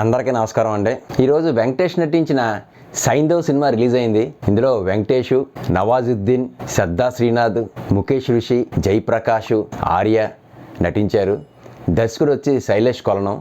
అందరికీ నమస్కారం అండి. ఈరోజు వెంకటేష్ నటించిన సైంధవ్ సినిమా రిలీజ్ అయింది. ఇందులో వెంకటేష్ నవాజుద్దీన్ శ్రద్ధా శ్రీనాథ్ ముఖేష్ ఋషి జయప్రకాష్ ఆర్య నటించారు. దర్శకుడు వచ్చి శైలేష్ కొలనం.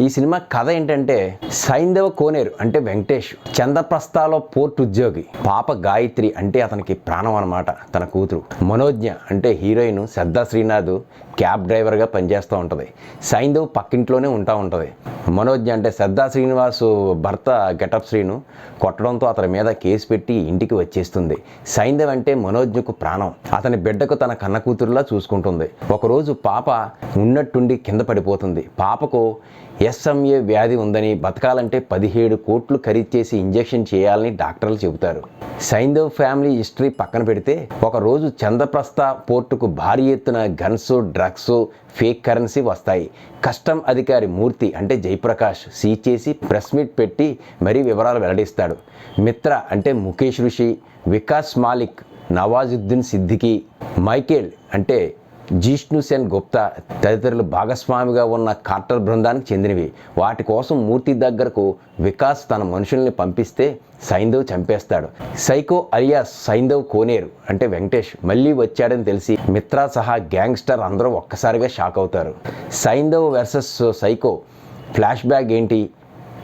ఈ సినిమా కథ ఏంటంటే సైంధవ కోనేరు అంటే వెంకటేష్ చంద్రప్రస్థలో పోర్ట్ ఉద్యోగి పాప గాయత్రి అంటే అతనికి ప్రాణం అన్నమాట తన కూతురు. మనోజ్ఞ అంటే హీరోయిన్ శ్రద్ధా శ్రీనాథ్ క్యాబ్ డ్రైవర్గా పనిచేస్తూ ఉంటుంది. సైంధవ్ పక్కింట్లోనే ఉంటా ఉంటుంది. మనోజ్ అంటే శ్రద్ధా శ్రీనివాస్ భర్త గెటప్ శ్రీను కొట్టడంతో అతని మీద కేసు పెట్టి ఇంటికి వచ్చేస్తుంది. సైంధవ్ అంటే మనోజ్ఞకు ప్రాణం. అతని బిడ్డకు తన కన్న కూతురులా చూసుకుంటుంది. ఒకరోజు పాప ఉన్నట్టుండి కింద పడిపోతుంది. పాపకు ఎస్ఎంఏ వ్యాధి ఉందని బతకాలంటే పదిహేడు కోట్లు ఖరీదు చేసి ఇంజెక్షన్ చేయాలని డాక్టర్లు చెబుతారు. సైంధవ్ ఫ్యామిలీ హిస్టరీ పక్కన పెడితే ఒకరోజు చంద్రప్రస్థ పోర్టుకు భారీ ఎత్తున గన్స్ డ్రగ్స్ ఫేక్ కరెన్సీ వస్తాయి. కస్టమ్ అధికారి మూర్తి అంటే జయప్రకాష్ సీజ్ చేసి ప్రెస్ మీట్ పెట్టి మరీ వివరాలు వెల్లడిస్తాడు. మిత్ర అంటే ముఖేష్ ఋషి వికాస్ మాలిక్ నవాజుద్దీన్ సిద్దికి మైకేల్ అంటే జిష్ణు సెన్ గుప్తా తదితరులు భాగస్వామిగా ఉన్న కార్టర్ బృందానికి చెందినవి. వాటి కోసం మూర్తి దగ్గరకు వికాస్ తన మనుషుల్ని పంపిస్తే సైంధవ్ చంపేస్తాడు. సైకో అలియాస్ సైంధవ్ కోనేరు అంటే వెంకటేష్ మళ్ళీ వచ్చాడని తెలిసి మిత్రా సహా గ్యాంగ్స్టర్ అందరూ ఒక్కసారిగా షాక్ అవుతారు. Saindhav versus psycho flashback ఏంటి?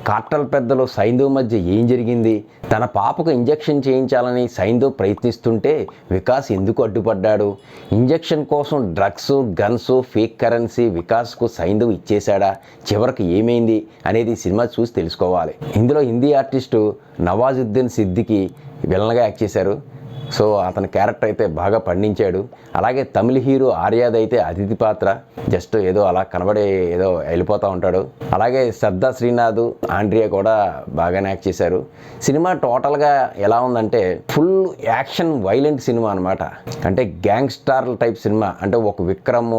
కార్టల్ పెద్దలు సైంధవ్ మధ్య ఏం జరిగింది? తన పాపకు ఇంజెక్షన్ చేయించాలని సైంధవ్ ప్రయత్నిస్తుంటే వికాస్ ఎందుకు అడ్డుపడ్డాడు? ఇంజెక్షన్ కోసం డ్రగ్స్ గన్స్ ఫేక్ కరెన్సీ వికాస్కు సైంధవ్ ఇచ్చేశాడా? చివరికి ఏమైంది అనేది సినిమా చూసి తెలుసుకోవాలి. ఇందులో హిందీ ఆర్టిస్టు నవాజుద్దీన్ సిద్దికి విలన్గా యాక్ట్ చేశారు. సో అతని క్యారెక్టర్ అయితే బాగా పండించాడు. అలాగే తమిళ హీరో ఆర్యాద్ అయితే అతిథి పాత్ర. జస్ట్ ఏదో అలా కనబడే ఏదో వెళ్ళిపోతూ ఉంటాడు. అలాగే శ్రద్ధా శ్రీనాథ్ ఆండ్రియా కూడా బాగానే యాక్ట్ చేశారు. సినిమా టోటల్గా ఎలా ఉందంటే ఫుల్ యాక్షన్ వైలెంట్ సినిమా అనమాట అంటే గ్యాంగ్స్టార్ టైప్ సినిమా. అంటే ఒక విక్రమ్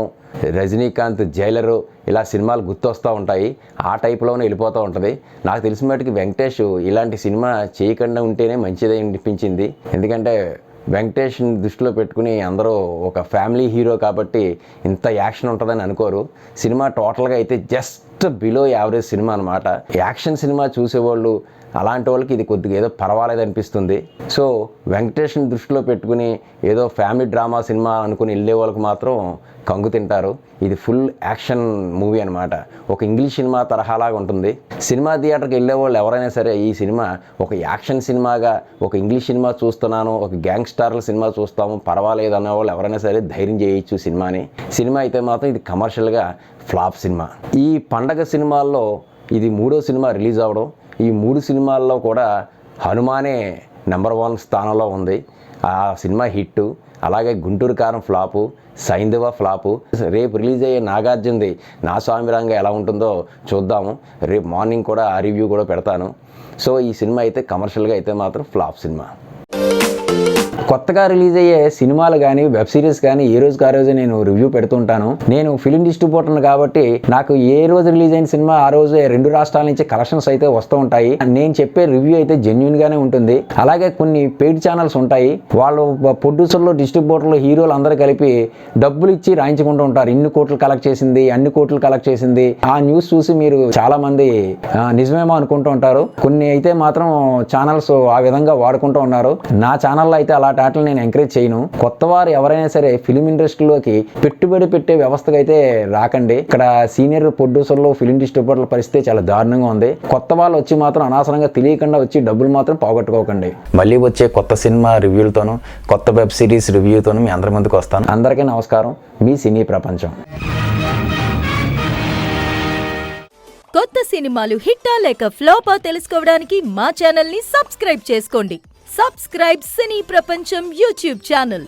రజనీకాంత్ జైలరు ఇలా సినిమాలు గుర్తొస్తూ ఉంటాయి. ఆ టైప్లోనే వెళ్ళిపోతూ ఉంటుంది. నాకు తెలిసిన మటుకు వెంకటేష్ ఇలాంటి సినిమా చేయకుండా ఉంటేనే మంచిది అనిపించింది. ఎందుకంటే వెంకటేష్ని దృష్టిలో పెట్టుకుని అందరూ ఒక ఫ్యామిలీ హీరో కాబట్టి ఇంత యాక్షన్ ఉంటుందని అనుకోరు. సినిమా టోటల్గా అయితే జస్ట్ బిలో యావరేజ్ సినిమా అనమాట యాక్షన్ సినిమా చూసేవాళ్ళు అలాంటి వాళ్ళకి ఇది కొద్దిగా ఏదో పర్వాలేదు అనిపిస్తుంది. సో వెంకటేష్ని దృష్టిలో పెట్టుకుని ఏదో ఫ్యామిలీ డ్రామా సినిమా అనుకుని వెళ్ళే వాళ్ళకి మాత్రం కంగు తింటారు. ఇది ఫుల్ యాక్షన్ మూవీ అనమాట ఒక ఇంగ్లీష్ సినిమా తరహాలాగా ఉంటుంది. సినిమా థియేటర్కి వెళ్ళే వాళ్ళు ఎవరైనా సరే ఈ సినిమా ఒక యాక్షన్ సినిమాగా ఒక ఇంగ్లీష్ సినిమా చూస్తున్నాను ఒక గ్యాంగ్ స్టార్ల సినిమా చూస్తాము పర్వాలేదు అనే వాళ్ళు ఎవరైనా సరే ధైర్యం చేయొచ్చు సినిమాని. సినిమా అయితే మాత్రం ఇది కమర్షియల్గా ఫ్లాప్ సినిమా. ఈ పండగ సినిమాల్లో ఇది మూడో సినిమా రిలీజ్ అవ్వడం ఈ మూడు సినిమాల్లో కూడా హనుమానే నెంబర్ వన్ స్థానంలో ఉంది. ఆ సినిమా హిట్ అలాగే గుంటూరు కారం ఫ్లాపు సైంధవ ఫ్లాపు. రేపు రిలీజ్ అయ్యే నాగార్జునది నా స్వామిరంగా ఎలా ఉంటుందో చూద్దాము. రేపు మార్నింగ్ కూడా ఆ రివ్యూ కూడా పెడతాను. సో ఈ సినిమా అయితే కమర్షియల్గా అయితే మాత్రం ఫ్లాప్ సినిమా. కొత్తగా రిలీజ్ అయ్యే సినిమాలు కానీ వెబ్ సిరీస్ కానీ ఏ రోజుకి ఆ రోజు నేను రివ్యూ పెడుతుంటాను. నేను ఫిలిం డిస్ట్రిబ్యూటర్ కాబట్టి నాకు ఏ రోజు రిలీజ్ అయిన సినిమా ఆ రోజు రెండు రాష్ట్రాల నుంచి కలెక్షన్స్ అయితే వస్తూ ఉంటాయి. నేను చెప్పే రివ్యూ అయితే జెన్యున్ గానే ఉంటుంది. అలాగే కొన్ని పెయిడ్ ఛానల్స్ ఉంటాయి. వాళ్ళు ప్రొడ్యూసర్లు డిస్ట్రిబ్యూటర్లు హీరోలు అందరూ కలిపి డబ్బులు ఇచ్చి రాయించుకుంటూ ఉంటారు. ఇన్ని కోట్లు కలెక్ట్ చేసింది అన్ని కోట్లు కలెక్ట్ చేసింది. ఆ న్యూస్ చూసి మీరు చాలా మంది నిజమేమో అనుకుంటూ ఉంటారు. కొన్ని అయితే మాత్రం ఛానల్స్ ఆ విధంగా వాడుకుంటూ ఉన్నారు. నా ఛానల్లో అయితే అలా అలాంటి ఆటలు నేను ఎంకరేజ్ చేయను. కొత్త వారు ఎవరైనా సరే ఫిలిం ఇండస్ట్రీలోకి పెట్టుబడి పెట్టే వ్యవస్థకు అయితే రాకండి. ఇక్కడ సీనియర్ ప్రొడ్యూసర్లు ఫిలిం డిస్ట్రిబ్యూటర్ల పరిస్థితి చాలా దారుణంగా ఉంది. కొత్త వాళ్ళు వచ్చి మాత్రం అనవసరంగా తెలియకుండా వచ్చి డబ్బులు మాత్రం పోగొట్టుకోకండి. మళ్ళీ వచ్చే కొత్త సినిమా రివ్యూలతోనూ కొత్త వెబ్ సిరీస్ రివ్యూతోనూ మీ అందరి ముందుకు వస్తాను. అందరికీ నమస్కారం. మీ సినీ ప్రపంచం. కొత్త సినిమాలు హిట్టా లేక ఫ్లాపా తెలుసుకోవడానికి మా ఛానల్ని సబ్స్క్రైబ్ చేసుకోండి. సబ్స్క్రైబ్ సినీ ప్రపంచం యూట్యూబ్ ఛానల్